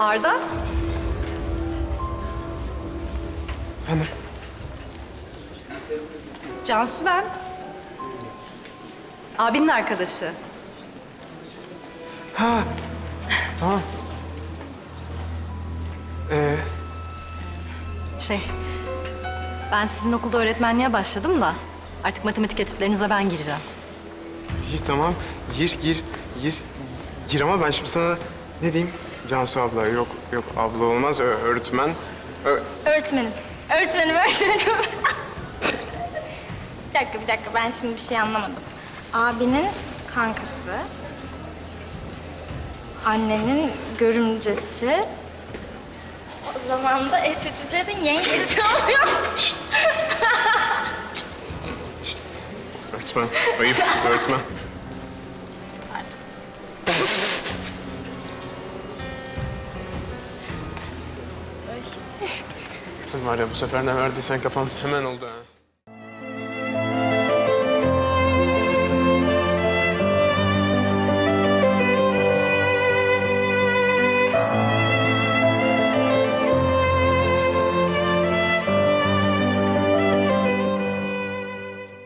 Arda, Efendim? Cansu ben. Abinin arkadaşı. Tamam. Ee, Şey, ben sizin okulda öğretmenliğe başladım da artık matematik etütlerinize ben gireceğim. iyi tamam. Gir, gir, gir. Gir ama ben şimdi sana ne diyeyim? Cansu abla, yok yok abla olmaz, Ö- öğretmen. Ö- Öğretmenim. Öğretmenim, öğretmenim. bir dakika, bir dakika. Ben şimdi bir şey anlamadım. Abinin kankası, annenin görümcesi, o zaman da etücülerin yengesi oluyor. öğretmen, ayıp, öğretmen. Kızım var ya bu sefer ne verdiysen kafam hemen oldu ha.